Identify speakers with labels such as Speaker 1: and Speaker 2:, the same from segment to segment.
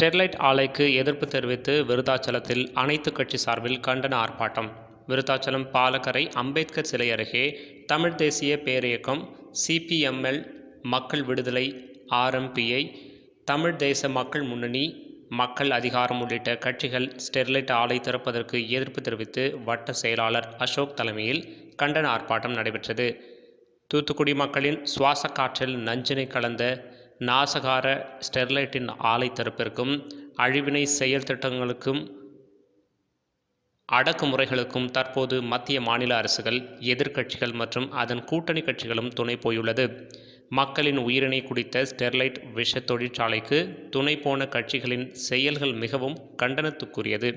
Speaker 1: Sterlite ஆலைக்கு எதிர்ப்பு தெரிவித்து விருதாச்சலத்தில் அனைத்து கட்சி சார்பில் கண்டன ஆர்ப்பாட்டம். விருத்தாச்சலம் பாலக்கரை அம்பேத்கர் சிலை அருகே தமிழ் தேசிய பேரியக்கம் சிபிஎம்எல் மக்கள் விடுதலை ஆர்எம்பிஐ தமிழ் தேச மக்கள் முன்னணி மக்கள் அதிகாரம் உள்ளிட்ட கட்சிகள் ஸ்டெர்லைட் ஆலை திறப்பதற்கு எதிர்ப்பு தெரிவித்து வட்ட செயலாளர் அசோக் தலைமையில் கண்டன ஆர்ப்பாட்டம் நடைபெற்றது. தூத்துக்குடி மக்களின் சுவாச காற்றில் நஞ்சினை கலந்த நாசகார ஸ்டெர்லைட்டின் ஆலை தரப்பிற்கும் அழிவினை செயல் திட்டங்களுக்கும் அடக்குமுறைகளுக்கும் தற்போது மத்திய மாநில அரசுகள் எதிர்க்கட்சிகள் மற்றும் அதன் கூட்டணி கட்சிகளும் துணை போயுள்ளது. மக்களின் உயிரினை குடித்த ஸ்டெர்லைட் விஷ தொழிற்சாலைக்கு துணை போன கட்சிகளின் செயல்கள் மிகவும் கண்டனத்துக்குரியது.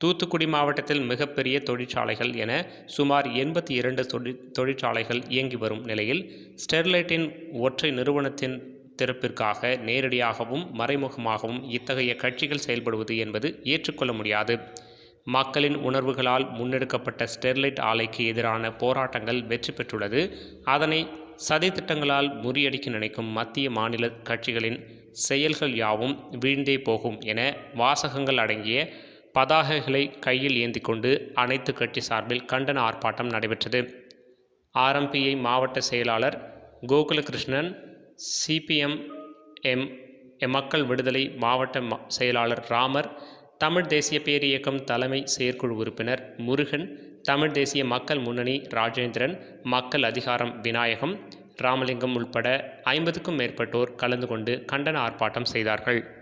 Speaker 1: தூத்துக்குடி மாவட்டத்தில் மிகப்பெரிய தொழிற்சாலைகள் என சுமார் எண்பத்தி இரண்டு தொழிற்சாலைகள் இயங்கி வரும் நிலையில் ஸ்டெர்லைட்டின் ஒற்றை நிறுவனத்தின் திறப்பிற்காக நேரடியாகவும் மறைமுகமாகவும் இத்தகைய கட்சிகள் செயல்படுவது என்பது ஏற்றுக்கொள்ள முடியாது. மக்களின் உணர்வுகளால் முன்னெடுக்கப்பட்ட ஸ்டெர்லைட் ஆலைக்கு எதிரான போராட்டங்கள் வெற்றி பெற்றுள்ளது. அதனை சதித்திட்டங்களால் முறியடிக்க நினைக்கும் மத்திய மாநில கட்சிகளின் செயல்கள் யாவும் வீழ்ந்தே போகும் என வாசகங்கள் அடங்கிய பதாகைகளை கையில் ஏந்தி கொண்டு அனைத்து கட்சி சார்பில் கண்டன ஆர்ப்பாட்டம் நடைபெற்றது. ஆர்எம்பிஐ மாவட்ட செயலாளர் கோகுலகிருஷ்ணன் சிபிஎம் எம் மக்கள் விடுதலை மாவட்ட ம- செயலாளர் ராமர் தமிழ் தேசிய பேரியக்கம் தலைமை செயற்குழு உறுப்பினர் முருகன் தமிழ் தேசிய மக்கள் முன்னணி ராஜேந்திரன் மக்கள் அதிகாரம் விநாயகம் ராமலிங்கம் உள்பட ஐம்பதுக்கும் மேற்பட்டோர் கலந்து கொண்டு கண்டன ஆர்ப்பாட்டம் செய்தார்கள்.